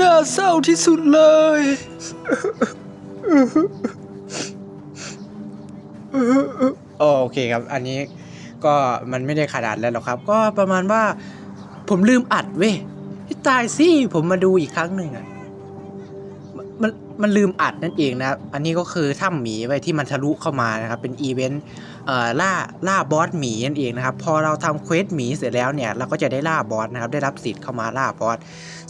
น่าเศร้าที่สุดเลย โอเคครับ อันนี้ก็มันไม่ได้ขนาดแล้วหรอกครับ ก็ประมาณว่า ผมลืมอัดเว้ยตายสิผมมาดูอีกครั้งหนึ่งอะมันมันลืมอัดนั่นเองนะ อันนี้ก็คือถ้ำหมีไว้ที่มันทะลุเข้ามานะครับ เป็นอีเวนต์ ล่าล่าบอสหมีนั่นเองนะครับพอเราทำเควสหมีเสร็จแล้วเนี่ยเราก็จะได้ล่าบอสนะครับได้รับสิทธิ์เข้ามาล่าบอส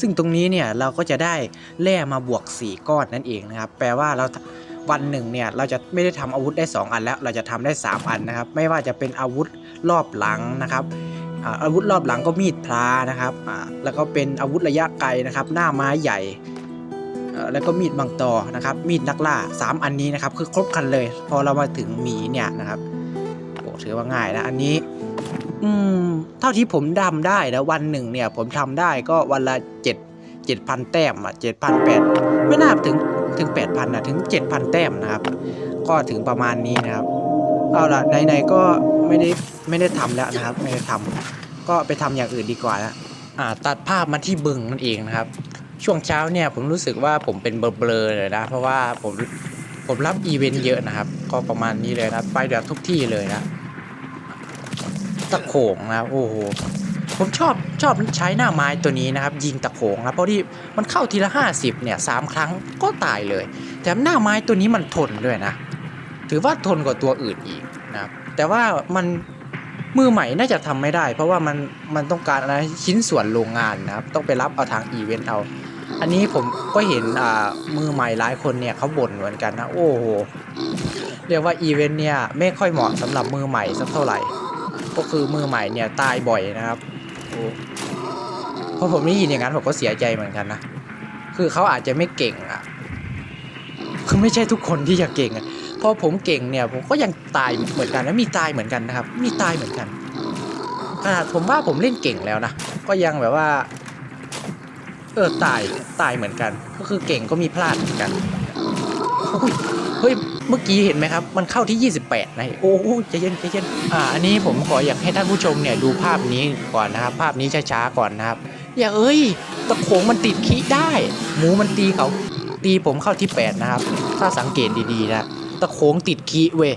ซึ่งตรงนี้เนี่ยเราก็จะได้แร่มาบวก 4 ก้อนนั่นเองนะครับแปลว่าเราวันหนึ่งเนี่ยเราจะไม่ได้ทำอาวุธได้ 2 อันแล้ว เราจะทำได้ 3 อันนะครับ ไม่ว่าจะเป็นอาวุธรอบหลังนะครับอาวุธรอบหลังก็มีดพลานะครับแล้วก็เป็นอาวุธระยะไกลนะครับ หน้าไม้ใหญ่แล้วก็มีดบางตอนะครับ มีดนักล่า 3 อันนี้นะครับ คือครบคันเลย พอเรามาถึงหมีเนี่ยนะครับ ถือว่าง่ายนะ อันนี้ อืม เท่าที่ผมดำได้นะ วันหนึ่งเนี่ย ผมทำได้ก็วันละเจ็ดเจ็ดพันแต้มอะเจ็ดพันแปดไม่น่าถึงถึงแปดพันอะถึงเจ็ดพันแต้มนะครับ ก็ถึงประมาณนี้นะครับ เอาล่ะไหนๆก็ไม่ได้ไม่ได้ทำแล้วนะครับ ไม่ได้ทำก็ไปทำอย่างอื่นดีกว่านะอ่า ตัดภาพมาที่บึงนั่นเองนะครับช่วงเช้าเนี่ยผมรู้สึกว่าผมเป็นเบลอๆเลยนะ เพราะว่าผมผมรับอีเวนต์เยอะนะครับ ก็ประมาณนี้เลยนะไปแบบทุกที่เลยนะ ตะโขงนะครับโอ้โหผมชอบชอบใช้หน้าไม้ตัวนี้นะครับ ยิงตะโขงนะเพราะที่มันเข้าทีละ 50เนี่ยสามครั้งก็ตายเลยแถมหน้าไม้ตัวนี้มันทนด้วยนะ ถือว่าทนกว่าตัวอื่นอีกนะครับแต่ว่ามันมือใหม่น่าจะทำไม่ได้ เพราะว่ามันมันต้องการอะไรชิ้นส่วนโรงงานนะครับต้องไปรับเอาทางอีเวนต์เอา อันนี้ผมก็เห็นอ่ามือใหม่หลายคนเนี่ยเขาบ่นเหมือนกันนะโอ้โหเรียกว่าอีเวนต์เนี่ยไม่ค่อยเหมาะสำหรับมือใหม่สักเท่าไหร่ ก็คือมือใหม่เนี่ยตายบ่อยนะครับโอ้พอผมได้ยินอย่างนั้นผมก็เสียใจเหมือนกันนะคือเขาอาจจะไม่เก่งอะคือไม่ใช่ทุกคนที่จะเก่งอะพอผมเก่งเนี่ยผมก็ยังตายเหมือนกันนะมีตายเหมือนกันนะครับ มีตายเหมือนกันขนาดผมว่าผมเล่นเก่งแล้วนะก็ยังแบบว่า เออตายตายเหมือนกัน ก็คือเก่งก็มีพลาดเหมือนกันโอ้ยเฮ้ย เมื่อกี้เห็นไหมครับ มันเข้าที่ 28นะโอ้โหใจเย็นใจเย็นอ่าอันนี้ผมขออยากให้ท่านผู้ชมเนี่ยดูภาพนี้ก่อนนะครับ ภาพนี้ช้าๆก่อนนะครับ อย่าเอ้ยตะโขงมันติดขี้ได้ หมูมันตีเขาตีผมเข้าที่ 8 นะครับ ถ้าสังเกตดีๆนะตะโขงติดขี้เว้ย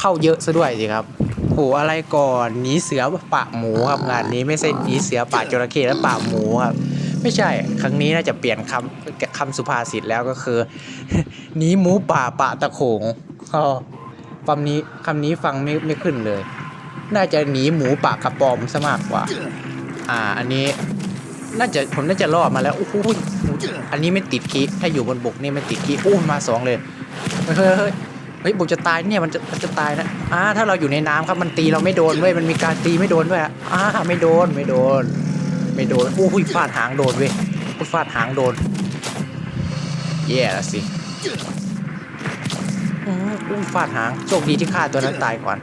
เข้าเยอะซะด้วยสิครับโหอะไรก่อนหนีเสือปะหมูครับงานนี้ไม่ใช่หนีเสือปะจระเข้และปะหมูครับ ไม่ใช่ ครั้งนี้น่าจะเปลี่ยนคำคำสุภาษิตแล้วก็คือหนีหมูป่าปะตะโขงอ๋อคำนี้คำนี้ฟังไม่ไม่ขึ้นเลย น่าจะหนีหมูป่ากระปอมซะมากกว่า อ่า อันนี้น่าจะผมน่าจะรอดมาแล้วโอ้โหอันนี้ไม่ติดคีถ้าอยู่บนบกนี่ไม่ติดคีโอ้มาสองเลยเฮ้ยเฮ้ยเฮ้ยเฮ้ยบกจะตายเนี่ยมันจะมันจะตายนะอ่าถ้าเราอยู่ในน้ำครับมันตีเราไม่โดนเว้ยมันมีการตีไม่โดนด้วยอ่าไม่โดนไม่โดน ไม่โดนโอ้ยฟาดหางโดนเว้ยโอ้ยฟาดหางโดน แย่ละสิอืมอุ้ฟาดหางโชคดีที่ฆ่าตัวนั้นตายก่อน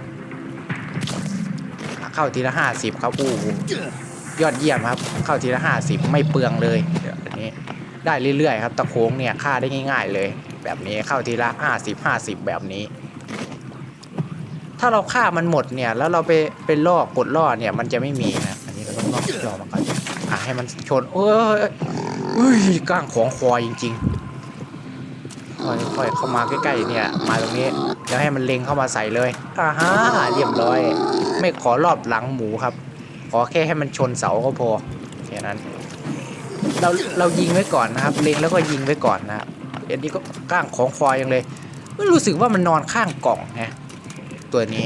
เข้าทีละห้าสิบครับโอ้ยอดเยี่ยมครับ เข้าทีละห้าสิบไม่เปลืองเลยเดี๋ยวนี้ได้เรื่อยๆครับตะโค้งเนี่ยฆ่าได้ง่าย ๆ เลย แบบนี้เข้าทีละห้าสิบห้าสิบแบบนี้ ถ้าเราฆ่ามันหมดเนี่ย แล้วเราไปไปล่อกดล่อเนี่ย มันจะไม่มีนะอันนี้เราต้องล่อล่อมาก่อน อะให้มันชน เอ้ยเอ้ยก้างของคอยจริงๆค่อยค่อยเข้ามาใกล้ๆเนี่ย มาตรงนี้แล้วให้มันเล็งเข้ามาใส่เลยอ่าฮะเรียบร้อย ไม่ขอรอบหลังหมูครับ ขอแค่ให้มันชนเสาก็พอแค่นั้นเราเรายิงไว้ก่อนนะครับ เล็งแล้วก็ยิงไว้ก่อนนะครับอันนี้ก็ก้างของคอยยังเลยรู้สึกว่ามันนอนข้างกล่องนะตัวนี้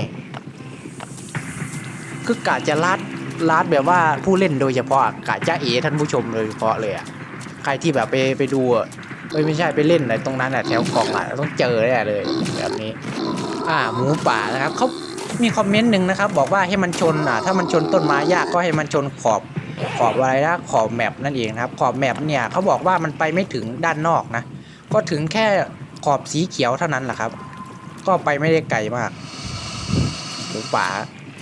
คือกะจะลัด ลัดแบบว่าผู้เล่นโดยเฉพาะกะจะเอท่านผู้ชมโดยเฉพาะเลยอะใครที่แบบไปไปดูอะเอ้ยไม่ใช่ไปเล่นอะไรตรงนั้นอะแถวกล่องอะต้องเจอแน่เลยแบบนี้ อ่าหมูป่านะครับเขามีคอมเมนต์หนึ่งนะครับ บอกว่าให้มันชนอ่าถ้ามันชนต้นไม้ยากก็ให้มันชนขอบขอบอะไรนะขอบแมปนั่นเองนะครับ ขอบแมปเนี่ยเขาบอกว่ามันไปไม่ถึงด้านนอกนะ ก็ถึงแค่ขอบสีเขียวเท่านั้นแหละครับ ก็ไปไม่ได้ไกลมากหมูป่า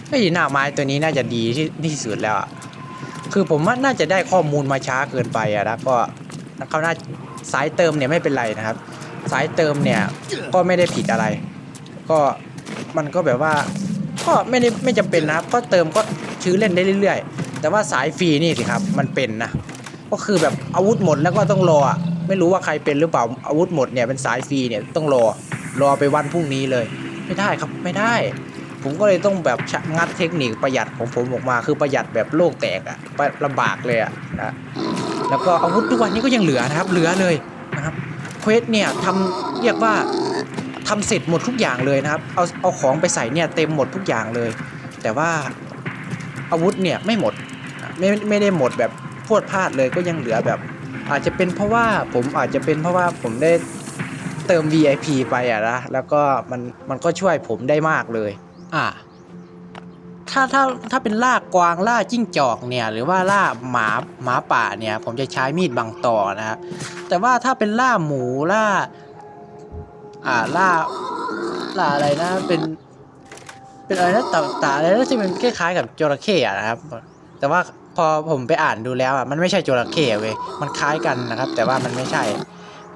ไอ้ยหน้าไม้ตัวนี้น่าจะดีที่ที่สุดแล้วอะคือผมว่าน่าจะได้ข้อมูลมาช้าเกินไปอะนะก็เขาน่าสายเติมเนี่ยไม่เป็นไรนะครับ สายเติมเนี่ยก็ไม่ได้ผิดอะไร ก็มันก็แบบว่าก็ไม่ได้ไม่จำเป็นนะครับ ก็เติมก็ชื้อเล่นได้เรื่อยๆ แต่ว่าสายฟรีนี่สิครับมันเป็นนะก็คือแบบอาวุธหมดแล้วก็ต้องรอไม่รู้ว่าใครเป็นหรือเปล่าอาวุธหมดเนี่ยเป็นสายฟรีเนี่ยต้องรอรอไปวันพรุ่งนี้เลย ไม่ได้ครับไม่ได้ ผมก็เลยต้องแบบชะงัดเทคนิคประหยัดของผมออกมา คือประหยัดแบบโลกแตกอะลำบากเลยอะนะแล้วก็อาวุธทุกวันนี้ก็ยังเหลือนะครับ เหลือเลยนะครับเควสเนี่ยทำเรียกว่าทำเสร็จหมดทุกอย่างเลยนะครับ เอาเอาของไปใส่เนี่ยเต็มหมดทุกอย่างเลย แต่ว่าอาวุธเนี่ยไม่หมดไม่ไม่ได้หมดแบบพวดพลาดเลยก็ยังเหลือแบบ อาจจะเป็นเพราะว่าผมอาจจะเป็นเพราะว่าผมได้เติม VIP ไปอะนะแล้วก็มันมันก็ช่วยผมได้มากเลย อ่าถ้าถ้าถ้าเป็นล่ากวางล่าจิ้งจอกเนี่ย หรือว่าล่าหมาหมาป่าเนี่ย ผมจะใช้มีดบังต่อนะครับแต่ว่าถ้าเป็นล่าหมูล่า อ่าล่าล่าอะไรนะเป็นเป็นอะไรนะตาตาอะไรนะที่มันคล้ายๆกับจระเข้อะนะครับ แต่ว่าพอผมไปอ่านดูแล้วอะมันไม่ใช่จระเข้เว้ยมันคล้ายกันนะครับ แต่ว่ามันไม่ใช่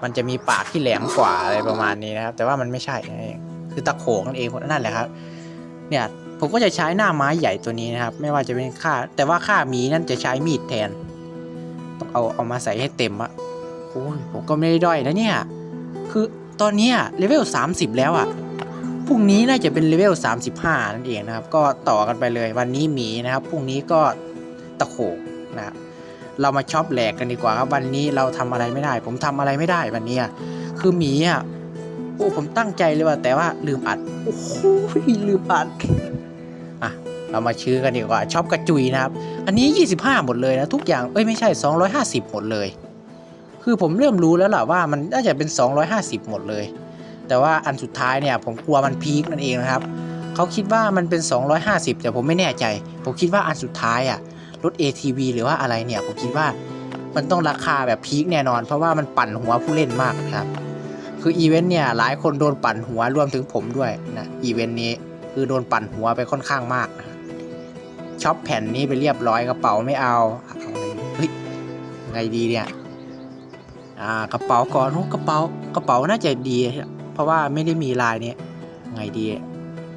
มันจะมีปากที่แหลมกว่าอะไรประมาณนี้นะครับ แต่ว่ามันไม่ใช่คือตะโขงนั่นเองนั่นแหละครับ เนี่ยผมก็จะใช้หน้าไม้ใหญ่ตัวนี้นะครับ ไม่ว่าจะเป็นค่า แต่ว่าค่ามีนั่นจะใช้มีดแทน ต้องเอาเอามาใส่ให้เต็มอะโอ้ยผมก็ไม่ได้ด้อยนะเนี่ย คือตอนนี้เลเวล 30 แล้วอะพรุ่งนี้น่าจะเป็นเลเวล 35 นั่นเองนะครับ ก็ต่อกันไปเลยวันนี้หมีนะครับพรุ่งนี้ก็ตะโขกนะครับเรามาช็อปแหลกกันดีกว่าครับวันนี้เราทำอะไรไม่ได้ ผมทำอะไรไม่ได้วันนี้คือหมีอะ โอ้ผมตั้งใจเลยว่าแต่ว่าลืมอัด โอ้โหลืมอัดอะเรามาชื่อกันดีกว่าช็อปกระจุยนะครับ อันนี้ 25 หมดเลยนะ ทุกอย่างเอ้ยไม่ใช่ 250 หมดเลย คือผมเริ่มรู้แล้วล่ะว่ามันน่าจะเป็น 250 หมดเลย แต่ว่าอันสุดท้ายเนี่ย ผมกลัวมันพีคนั่นเองนะครับเขาคิดว่ามันเป็น 250 แต่ผมไม่แน่ใจ ผมคิดว่าอันสุดท้ายอะรถ ATV หรือว่าอะไรเนี่ย ผมคิดว่ามันต้องราคาแบบพีคแน่นอน เพราะว่ามันปั่นหัวผู้เล่นมากนะครับ คืออีเวนต์เนี่ยหลายคนโดนปั่นหัวรวมถึงผมด้วยนะอีเวนต์นี้คือโดนปั่นหัวไปค่อนข้างมากนะช็อปแผ่นนี้ไปเรียบร้อยกระเป๋าไม่เอาเอาอะไรเฮ้ยไงดีเนี่ยอ่ากระเป๋าก่อนโอ้กระเป๋ากระเป๋าน่าจะดี เพราะว่าไม่ได้มีลายนี้ไงดี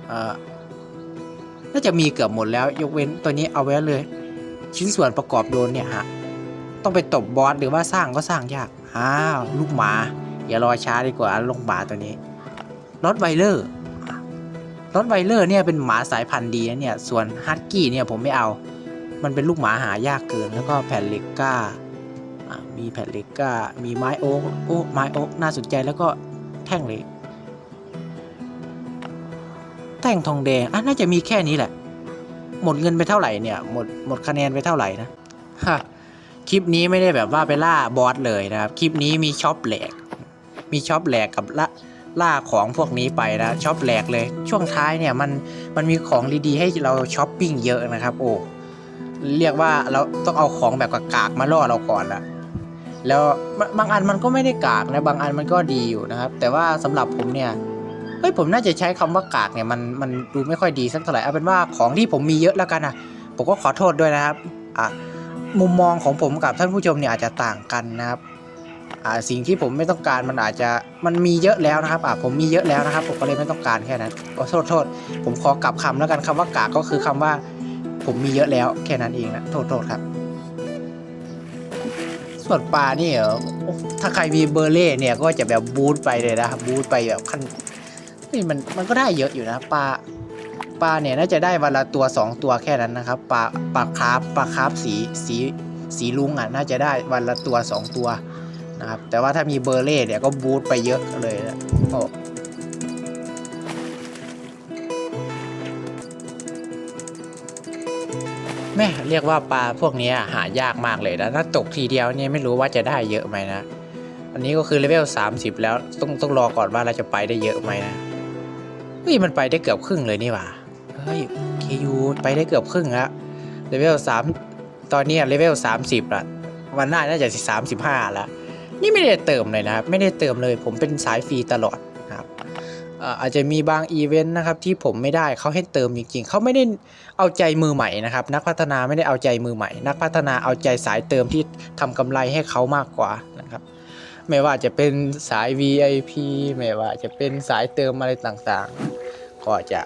เอ่อน่าจะมีเกือบหมดแล้ว ยกเว้นตัวนี้เอาไว้เลย ชิ้นส่วนประกอบโดนเนี่ยฮะต้องไปตบบอสหรือว่าสร้างก็สร้างยากอ้าวลูกหมา อย่ารอช้าดีกว่าลูกหมาตัวนี้รถไวเลอร์รถไวเลอร์เนี่ยเป็นหมาสายพันธุ์ดีนะเนี่ย ส่วนฮัสกี้เนี่ยผมไม่เอา มันเป็นลูกหมาหายากเกิน แล้วก็แผ่นเล็กก้า มีแผ่นเล็กก้า มีไม้โอ๊กโอ้ไม้โอ๊กน่าสนใจแล้วก็แท่งเหล็กแท่งทองแดงอะน่าจะมีแค่นี้แหละ หมดเงินไปเท่าไหร่เนี่ย หมดหมดคะแนนไปเท่าไหร่นะ ฮะ คลิปนี้ไม่ได้แบบว่าไปล่าบอสเลยนะครับ คลิปนี้มีช็อปแหลก มีช็อปแหลกกับละล่าของพวกนี้ไปนะช็อปแหลกเลย ช่วงท้ายเนี่ยมันมันมีของดีๆ ให้เราช้อปปิ้งเยอะนะครับ โอ้เรียกว่าเราต้องเอาของแบบกากมาล่อเราก่อนละแล้วบางอันมันก็ไม่ได้กากนะบางอันมันก็ดีอยู่นะครับ แต่ว่าสำหรับผมเนี่ยเฮ้ยผมน่าจะใช้คำว่ากากเนี่ยมันมันดูไม่ค่อยดีสักเท่าไหร่เอาเป็นว่าของที่ผมมีเยอะแล้วกันนะผมก็ขอโทษด้วยนะครับอะมุมมองของผมกับท่านผู้ชมเนี่ยอาจจะต่างกันนะครับ อ่าสิ่งที่ผมไม่ต้องการมันอาจจะมันมีเยอะแล้วนะครับอ่าผมมีเยอะแล้วนะครับ ผมก็เลยไม่ต้องการแค่นั้นขอโทษโทษผมขอกลับคำแล้วกันคำว่ากากก็คือคำว่า ผมมีเยอะแล้วแค่นั้นเองนะโทษโทษครับ ส่วนปลานี่เหรอถ้าใครมีเบอร์เล่เนี่ยก็จะแบบบูทไปเลยนะครับบูทไปแบบขั้นนี่มันมันก็ได้เยอะอยู่นะปลาปลาเนี่ยน่าจะได้วันละตัวสองตัวแค่นั้นนะครับปลาปลาคร์ฟปลาคร์ฟสีสีสีลุงอะน่าจะได้วันละตัวสองตัว นะครับ แต่ว่าถ้ามีเบอร์เล่เนี่ยก็บูทไปเยอะเลยนะโอ้แม่เรียกว่าปลาพวกนี้หายากมากเลยนะถ้าตกทีเดียวเนี่ยไม่รู้ว่าจะได้เยอะไหมนะ อันนี้ก็คือเลเวล 30 แล้วต้องต้องรอก่อนว่าเราจะไปได้เยอะไหมนะเฮ้ยมันไปได้เกือบครึ่งเลยนี่หว่าเฮ้ยเคยูไปได้เกือบครึ่งแล้วเลเวล3ตอนนี้เลเวล30ละวันหน้าน่าจะ35แล้ว นี่ไม่ได้เติมเลยนะครับ ไม่ได้เติมเลย ผมเป็นสายฟรีตลอดนะครับอาจจะมีบางอีเวนต์นะครับที่ผมไม่ได้เขาให้เติมจริงๆเขาไม่ได้เอาใจมือใหม่นะครับ นักพัฒนาไม่ได้เอาใจมือใหม่ นักพัฒนาเอาใจสายเติมที่ทำกำไรให้เขามากกว่านะครับ ไม่ว่าจะเป็นสาย VIP ไม่ว่าจะเป็นสายเติมอะไรต่างๆ ก็จะ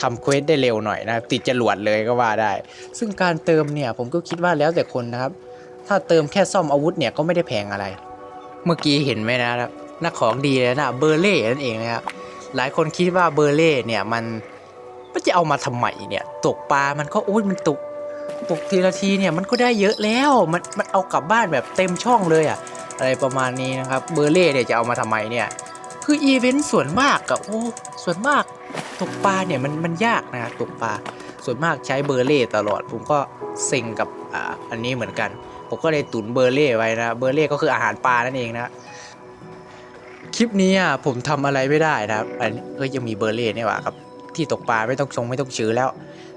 ทำเควสได้เร็วหน่อยนะครับ ติดจรวดเลยก็ว่าได้ ซึ่งการเติมเนี่ยผมก็คิดว่าแล้วแต่คนนะครับ ถ้าเติมแค่ซ่อมอาวุธเนี่ยก็ไม่ได้แพงอะไร เมื่อกี้เห็นไหมนะครับน่าของดีเลยนะเบอร์เล่นั่นเองนะครับหลายคนคิดว่าเบอร์เล่เนี่ยมันมันจะเอามาทำไมเนี่ยตกปลา มันก็โอ้ยมันตกตกทีละทีเนี่ยมันก็ได้เยอะแล้วมันมันเอากลับบ้านแบบเต็มช่องเลยอะอะไรประมาณนี้นะครับเบอร์เล่เนี่ยจะเอามาทำไมเนี่ยคืออีเวนต์ส่วนมากอะโอ้ส่วนมากตกปลาเนี่ยมันมันยากนะตกปลาส่วนมากใช้เบอร์เล่ตลอดผมก็เซ็งกับอ่าอันนี้เหมือนกัน ผมก็เลยตุนเบอร์เล่ไว้นะ เบอร์เล่ก็คืออาหารปลานั่นเองนะคลิปนี้อะผมทำอะไรไม่ได้นะครับอันเอ้ยยังมีเบอร์เล่นี่หว่าครับ ที่ตกปลาไม่ต้องชงไม่ต้องชื้อแล้ว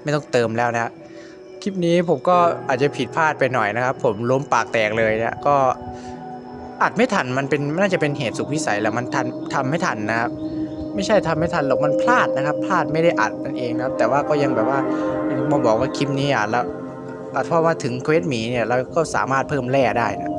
ไม่ต้องเติมแล้วนะคลิปนี้ผมก็อาจจะผิดพลาดไปหน่อยนะครับ ผมล้มปากแตกเลยนะก็อัดไม่ทันมันเป็นน่าจะเป็นเหตุสุดวิสัยแหล้วมันทันทำไม่ทันนะครับไม่ใช่ทำไม่ทันหรอกมันพลาดนะครับ พลาดไม่ได้อัดนั่นเองนะครับแต่ว่าก็ยังแบบว่ามาบอกว่าคลิปนี้อะแล้ว เพราะว่าถึงเควสหมีเนี่ยเราก็สามารถเพิ่มแร่ได้นะ